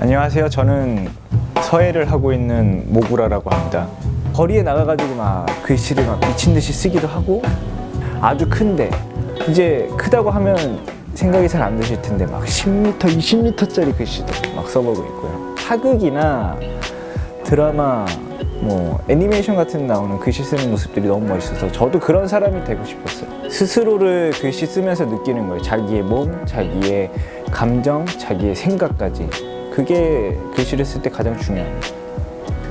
안녕하세요. 저는 서예를 하고 있는 모구라라고 합니다. 거리에 나가가지고 막 글씨를 막 미친 듯이 쓰기도 하고 아주 큰데 이제 크다고 하면 생각이 잘 안 드실 텐데 막 10m, 20m짜리 글씨도 막 써보고 있고요. 사극이나 드라마, 뭐 애니메이션 같은 데 나오는 글씨 쓰는 모습들이 너무 멋있어서 저도 그런 사람이 되고 싶었어요. 스스로를 글씨 쓰면서 느끼는 거예요. 자기의 몸, 자기의 감정, 자기의 생각까지. 그게 글씨를 쓸 때 가장 중요합니다.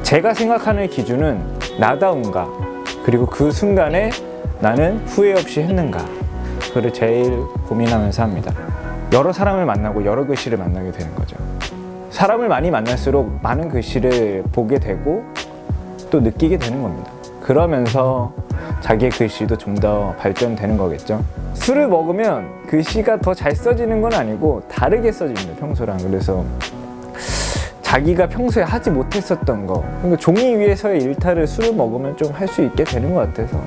제가 생각하는 기준은 나다운가 그리고 그 순간에 나는 후회 없이 했는가 그를 제일 고민하면서 합니다. 여러 사람을 만나고 여러 글씨를 만나게 되는 거죠. 사람을 많이 만날수록 많은 글씨를 보게 되고 또 느끼게 되는 겁니다. 그러면서 자기의 글씨도 좀 더 발전되는 거겠죠. 술을 먹으면 글씨가 더 잘 써지는 건 아니고 다르게 써집니다. 평소랑 그래서 자기가 평소에 하지 못했었던 거. 그러니까 종이 위에서의 일탈을 술을 먹으면 좀 할 수 있게 되는 것 같아서.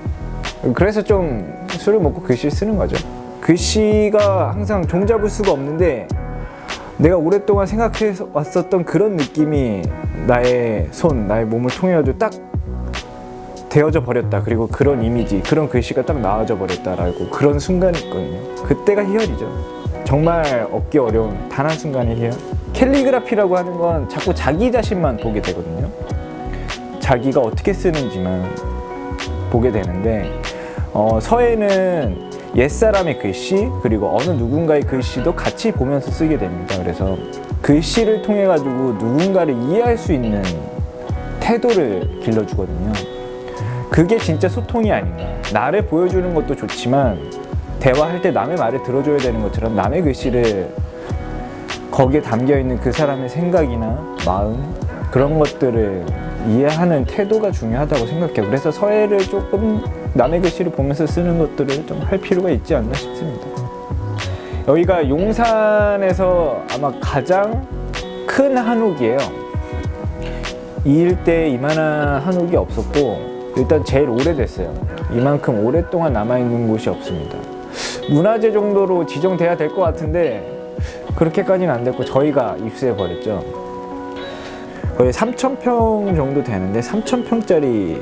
그래서 좀 술을 먹고 글씨를 쓰는 거죠. 글씨가 항상 종잡을 수가 없는데 내가 오랫동안 생각해 왔었던 그런 느낌이 나의 손, 나의 몸을 통해가지고 딱 되어져 버렸다. 그리고 그런 이미지, 그런 글씨가 딱 나와져 버렸다라고 그런 순간이 있거든요. 그때가 희열이죠. 정말 얻기 어려운 단 한 순간의 희열 캘리그라피라고 하는 건 자꾸 자기 자신만 보게 되거든요. 자기가 어떻게 쓰는지만 보게 되는데 어, 서예는 옛사람의 글씨 그리고 어느 누군가의 글씨도 같이 보면서 쓰게 됩니다. 그래서 글씨를 통해 가지고 누군가를 이해할 수 있는 태도를 길러주거든요. 그게 진짜 소통이 아닌가. 나를 보여주는 것도 좋지만 대화할 때 남의 말을 들어줘야 되는 것처럼 남의 글씨를 거기에 담겨 있는 그 사람의 생각이나 마음 그런 것들을 이해하는 태도가 중요하다고 생각해요. 그래서 서예를 조금 남의 글씨를 보면서 쓰는 것들을 좀 할 필요가 있지 않나 싶습니다. 여기가 용산에서 아마 가장 큰 한옥이에요. 이 일대에 이만한 한옥이 없었고 일단 제일 오래됐어요. 이만큼 오랫동안 남아있는 곳이 없습니다. 문화재 정도로 지정돼야 될 것 같은데 그렇게까지는 안 됐고 저희가 입수해 버렸죠. 거의 3,000평 정도 되는데 3,000평짜리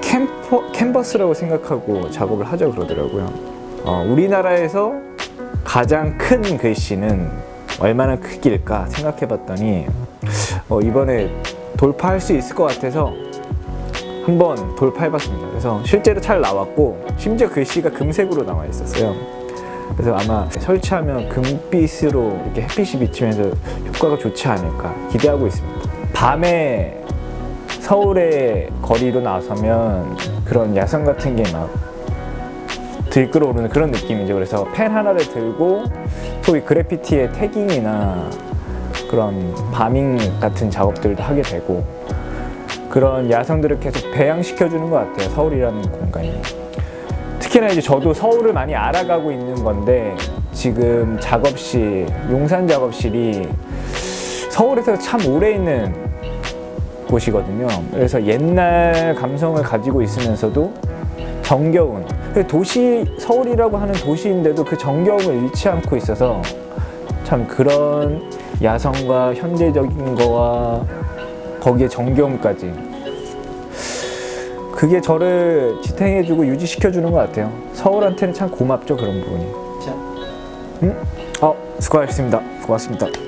캠퍼, 캔버스라고 생각하고 작업을 하죠 그러더라고요. 어, 우리나라에서 가장 큰 글씨는 얼마나 크길까 생각해 봤더니 어, 이번에 돌파할 수 있을 것 같아서 한번 돌파해 봤습니다. 그래서 실제로 잘 나왔고 심지어 글씨가 금색으로 나와 있었어요. 그래서 아마 설치하면 금빛으로 이렇게 햇빛이 비치면서 효과가 좋지 않을까 기대하고 있습니다. 밤에 서울의 거리로 나서면 그런 야성 같은 게 막 들끓어오르는 그런 느낌이죠. 그래서 펜 하나를 들고 소위 그래피티의 태깅이나 그런 바밍 같은 작업들도 하게 되고 그런 야성들을 계속 배양시켜주는 것 같아요. 서울이라는 공간이. 특히나 이제 저도 서울을 많이 알아가고 있는 건데 지금 작업실, 용산 작업실이 서울에서 참 오래 있는 곳이거든요. 그래서 옛날 감성을 가지고 있으면서도 정겨운 도시 서울이라고 하는 도시인데도 그 정겨움을 잃지 않고 있어서 참 그런 야성과 현대적인 거와 거기에 정겨움까지 그게 저를 지탱해주고 유지시켜주는 것 같아요. 서울한테는 참 고맙죠 그런 부분이. 응? 어, 수고하셨습니다. 고맙습니다.